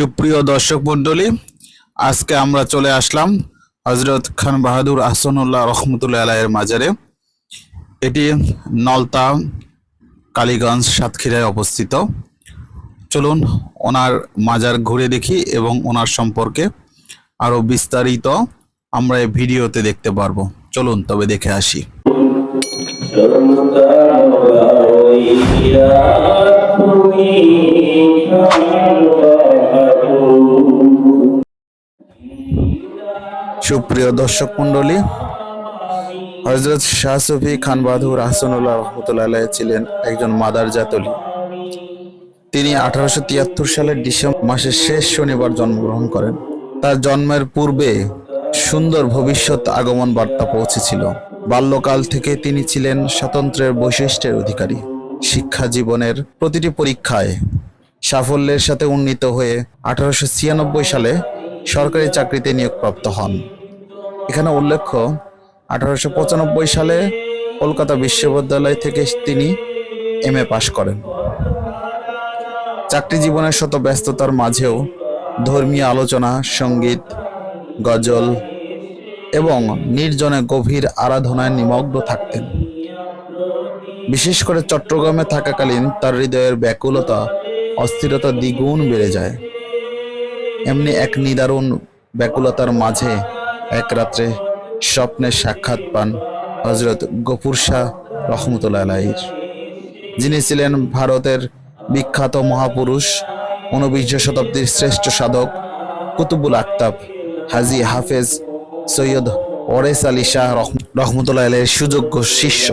সুপ্রিয় দর্শক মণ্ডলী, আজকে আমরা চলে আসলাম হজরত খান বাহাদুর আহসানুল্লাহ রহমতুল্লাহ আলাইয়ের মাজারে। এটি নলতা, কালীগঞ্জ, সাতক্ষীরায় অবস্থিত। চলুন ওনার মাজার ঘুরে দেখি এবং ওনার সম্পর্কে আরও বিস্তারিত আমরা এই ভিডিওতে দেখতে পারব। চলুন তবে দেখে আসি। সুপ্রিয় দর্শক মণ্ডলী, হজরত শাহ সুফি খান বাহাদুর আহসানুল্লাহ রহমতুল্লাহ ছিলেন একজন মাদার জাতলি। তিনি আঠারোশো তিয়াত্তর সালের ডিসেম্বর মাসের শেষ শনিবার জন্মগ্রহণ করেন। তার জন্মের পূর্বে সুন্দর ভবিষ্যৎ আগমন বার্তা পৌঁছেছিল। বাল্যকাল থেকে তিনি ছিলেন স্বাতন্ত্র্যের বৈশিষ্ট্যের অধিকারী। শিক্ষা জীবনের প্রতিটি পরীক্ষায় সাফল্যের সাথে উন্নীত হয়ে আঠারোশো ছিয়ানব্বই সালে সরকারি চাকরিতে নিয়োগপ্রাপ্ত হন। এখানে উল্লেখ্য, আঠারোশো পঁচানব্বই সালে কলকাতা বিশ্ববিদ্যালয় থেকে তিনি এম এ পাশ করেন। চাকরি জীবনের শত ব্যস্ততার মাঝেও ধর্মীয় আলোচনা, সংগীত, গজল এবং নির্জনে গভীর আরাধনায় নিমগ্ন থাকতেন। বিশেষ করে চট্টগ্রামে থাকাকালীন তার হৃদয়ের ব্যাকুলতা, অস্থিরতা দ্বিগুণ বেড়ে যায়। এমনি এক নিদারুণ ব্যাকুলতার মাঝে এক রাত্রে স্বপ্নে সাক্ষাৎ পান হজরত গফুর শাহ রহমতুল্লাহ আলাইহির যিনি ছিলেন ভারতের বিখ্যাত মহাপুরুষ, ঊনবিংশ শতাব্দীর শ্রেষ্ঠ সাধক কুতুবুল আক্তাব হাজি হাফেজ সৈয়দ ওরেস আলী শাহ রহম- রহমতুল্লাহ আলাইহির সুযোগ্য শিষ্য।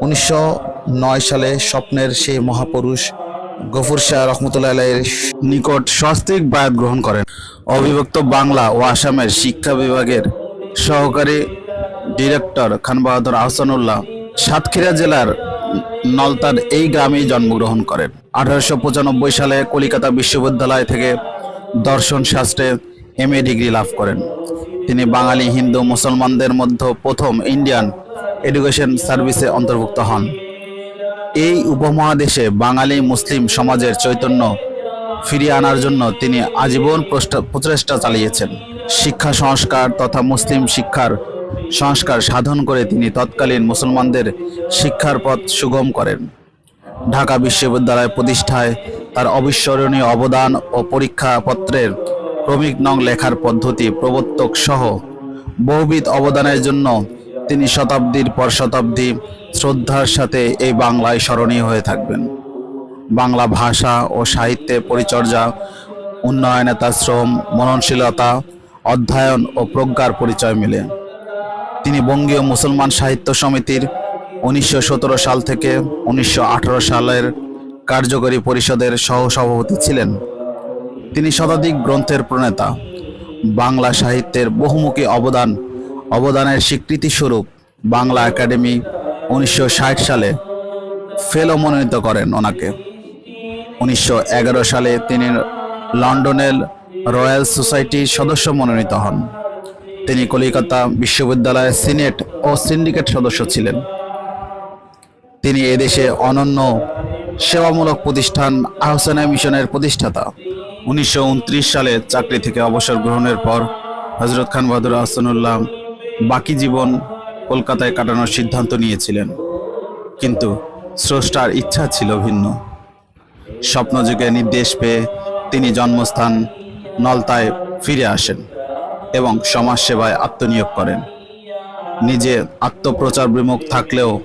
উনিশশো নয় সালে স্বপ্নের সেই মহাপুরুষ গফুর শাহ রহমতুল্লাহ আলাইহির নিকট সস্ত্রিক বায়াত গ্রহণ করেন। অবিভক্ত বাংলা ও আসামের শিক্ষা বিভাগের সহকারী ডিরেক্টর খানবাহাদুর আহসানুল্লাহ সাতক্ষীরা জেলার নলতার এই গ্রামেই জন্মগ্রহণ করেন। আঠারোশো পঁচানব্বই সালে কলিকাতা বিশ্ববিদ্যালয় থেকে দর্শন শাস্ত্রে এম ডিগ্রি লাভ করেন। তিনি বাঙালি, হিন্দু, মুসলমানদের মধ্যে প্রথম ইন্ডিয়ান এডুকেশন সার্ভিসে অন্তর্ভুক্ত হন। এই উপমহাদেশে বাঙালি, মুসলিম সমাজের চৈতন্য ফিরিয়ে আনার জন্য তিনি আজীবন প্রচেষ্টা চালিয়েছেন। শিক্ষা সংস্কার তথা মুসলিম শিক্ষার সংস্কার সাধন করে তিনি তৎকালীন মুসলমানদের শিক্ষার পথ সুগম করেন। ঢাকা বিশ্ববিদ্যালয় প্রতিষ্ঠায় তার অবিস্মরণীয় অবদান ও পরীক্ষাপত্রের ক্রমিক নং লেখার পদ্ধতি প্রবর্তক সহ বহুবিধ অবদানের জন্য তিনি শতাব্দীর পর শতাব্দী শ্রদ্ধার সাথে এই বাংলায় স্মরণীয় হয়ে থাকবেন। বাংলা ভাষা ও সাহিত্যে পরিচর্যা, উন্নয়নে তার শ্রম, মননশীলতা অধ্যয়ন ও প্রজ্ঞার পরিচয় মিলে। তিনি বঙ্গীয় মুসলমান সাহিত্য সমিতির উনিশশো সতেরো সাল থেকে উনিশশো আঠারো সালের কার্যকরী পরিষদের সহসভাপতি ছিলেন। তিনি শতাধিক গ্রন্থের প্রণেতা। বাংলা সাহিত্যের বহুমুখী অবদান, অবদানের স্বীকৃতি স্বরূপ বাংলা একাডেমি উনিশশো ষাট সালে ফেলো মনোনীত করেন ওনাকে। উনিশশো এগারো সালে তিনি লন্ডনের রয়্যাল সোসাইটির সদস্য মনোনীত হন। তিনি কলিকাতা বিশ্ববিদ্যালয়ের সিনেট ও সিন্ডিকেট সদস্য ছিলেন। তিনি এদেশে অনন্য সেবামূলক প্রতিষ্ঠান আহসানা মিশনের প্রতিষ্ঠাতা। উনিশশো উনত্রিশ সালে চাকরি থেকে অবসর গ্রহণের পর হজরত খান বাহাদুর আহসানুল্লাহ বাকি জীবন কলকাতায় কাটানোর সিদ্ধান্ত নিয়েছিলেন। কিন্তু স্রষ্টার ইচ্ছা ছিল ভিন্ন। স্বপ্নযুগে নির্দেশ পেয়ে তিনি জন্মস্থান নলতায় ফিরে আসেন এবং সমাজসেবায় আত্মনিয়োগ করেন। নিজে আত্মপ্রচার বিমুখ থাকলেও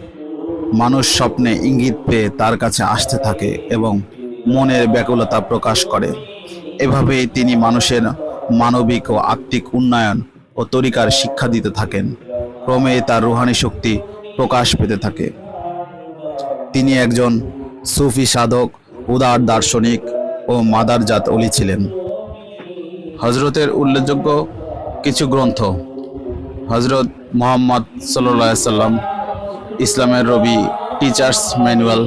মানুষ স্বপ্নে ইঙ্গিত পেয়ে তার কাছে আসতে থাকে এবং মনের ব্যাকুলতা প্রকাশ করে। এভাবেই তিনি মানুষের মানবিক ও আত্মিক উন্নয়ন ও তরিকার শিক্ষা দিতে থাকেন। ক্রমে তার রুহানি শক্তি প্রকাশ পেতে থাকে। তিনি একজন সুফি সাধক, উদার দার্শনিক ও মাদারজাত অলি ছিলেন। হজরতের উল্লেখযোগ্য কিছু গ্রন্থ। হজরত মোহাম্মদ সাল্লাম ইসলামের রবি, টিচার্স ম্যানুয়াল,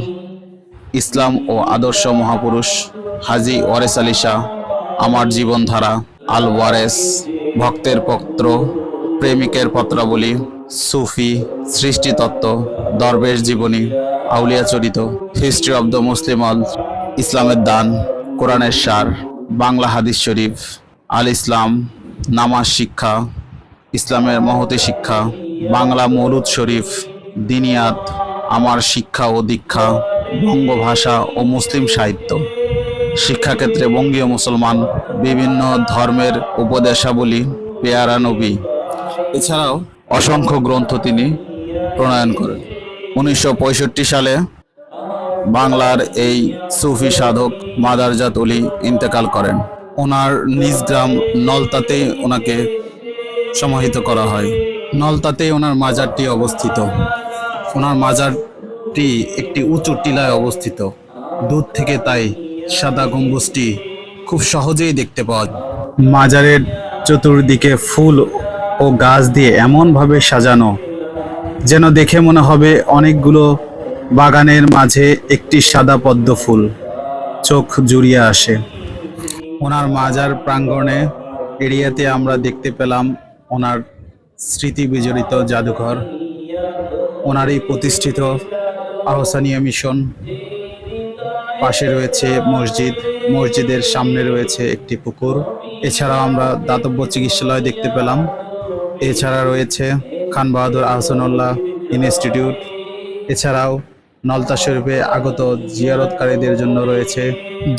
ইসলাম ও আদর্শ মহাপুরুষ হাজি ওয়ারেস আলী শাহ, আমার জীবনধারা, আল ওয়ারেস, ভক্তের পত্র, প্রেমিকের পত্রাবলী, সুফি, সৃষ্টিতত্ত্ব, দরবেশ জীবনী, আউলিয়া চরিত, হিস্ট্রি অব দ্য মুসলিম ইসলামের দান, কোরআনের সার, বাংলা হাদিস শরীফ। আল ইসলাম, নামাজ শিক্ষা, ইসলামের মহতি শিক্ষা, বাংলা মৌলুদ শরীফ, দিনিয়াত, আমার শিক্ষা ও দীক্ষা, বঙ্গভাষা ও মুসলিম সাহিত্য। শিক্ষাক্ষেত্রে বঙ্গীয় মুসলমান বিভিন্ন ধর্মের উপদেশাবলী, পেয়ারা নবী। এছাড়াও অসংখ্য গ্রন্থ তিনি প্রণয়ন করেন। উনিশশো পঁয়ষট্টি সালে বাংলার এই সুফি সাধক মাদারজাত অলি ইন্তেকাল করেন। ওনার নিজ গ্রাম নলতাতে ওনাকে সমাহিত করা হয়। নলতাতে ওনার মাজারটি অবস্থিত। ওনার মাজারটি একটি উঁচু টিলায় অবস্থিত। দূর থেকে তাই সাদা গম্বুজটি খুব সহজেই দেখতে পাওয়া মাজারের চতুর্দিকে ফুল ও গাছ দিয়ে এমনভাবে সাজানো, যেন দেখে মনে হবে অনেকগুলো বাগানের মাঝে একটি সাদা পদ্ম ফুল। চোখ জুড়িয়ে আসে। ওনার মাজার প্রাঙ্গণে এরিয়াতে আমরা দেখতে পেলাম ওনার স্মৃতি বিজড়িত জাদুঘর। ওনারই প্রতিষ্ঠিত আহসানিয়া মিশন। পাশে রয়েছে মসজিদ। মসজিদের সামনে রয়েছে একটি পুকুর। এছাড়াও আমরা দাতব্য চিকিৎসালয় দেখতে পেলাম। এছাড়া রয়েছে খান বাহাদুর আহসানুল্লাহ ইনস্টিটিউট। এছাড়াও নলতা শরীফে আগত জিয়ারতকারীদের জন্য রয়েছে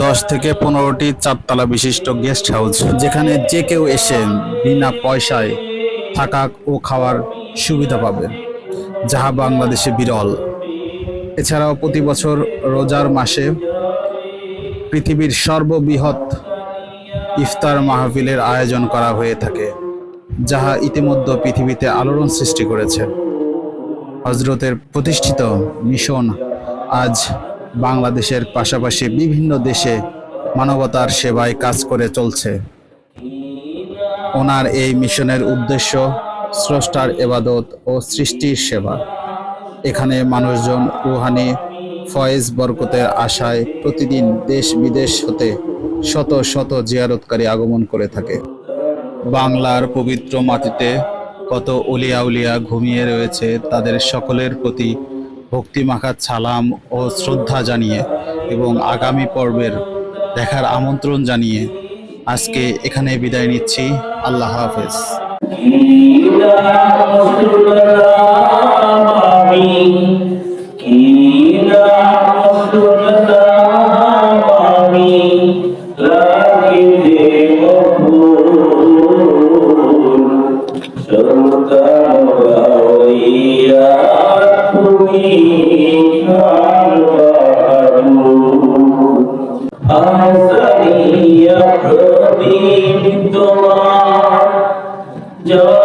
দশ থেকে পনেরোটি চারতলা বিশিষ্ট গেস্ট হাউস, যেখানে যে কেউ এসে বিনা পয়সায় থাকা ও খাওয়ার সুবিধা পাবে, যাহা বাংলাদেশে বিরল। এছাড়াও প্রতি বছর রোজার মাসে পৃথিবীর সর্ববৃহৎ ইফতার মাহফিলের আয়োজন করা হয়ে থাকে, যাহা ইতিমধ্যে পৃথিবীতে আলোড়ন সৃষ্টি করেছে। হজরতের প্রতিষ্ঠিত মিশন আজ বাংলাদেশের পাশাপাশি বিভিন্ন দেশে মানবতার সেবায় কাজ করে চলছে। ওনার এই মিশনের উদ্দেশ্য স্রষ্টার এবাদত ও সৃষ্টির সেবা। এখানে মানুষজন রুহানি, ফয়েজ বরকতের আশায় প্রতিদিন দেশ বিদেশ হতে শত শত জিয়ারতকারী আগমন করে থাকে। বাংলার পবিত্র মাটিতে কত উলিয়া উলিয়া ঘুমিয়ে রয়েছে তাদের সকলের প্রতি ভক্তি ভক্তিমাখা সালাম ও শ্রদ্ধা জানিয়ে এবং আগামী পর্বের দেখার আমন্ত্রণ জানিয়ে আজকে এখানে বিদায় নিচ্ছি। আল্লাহ হাফেজ। 저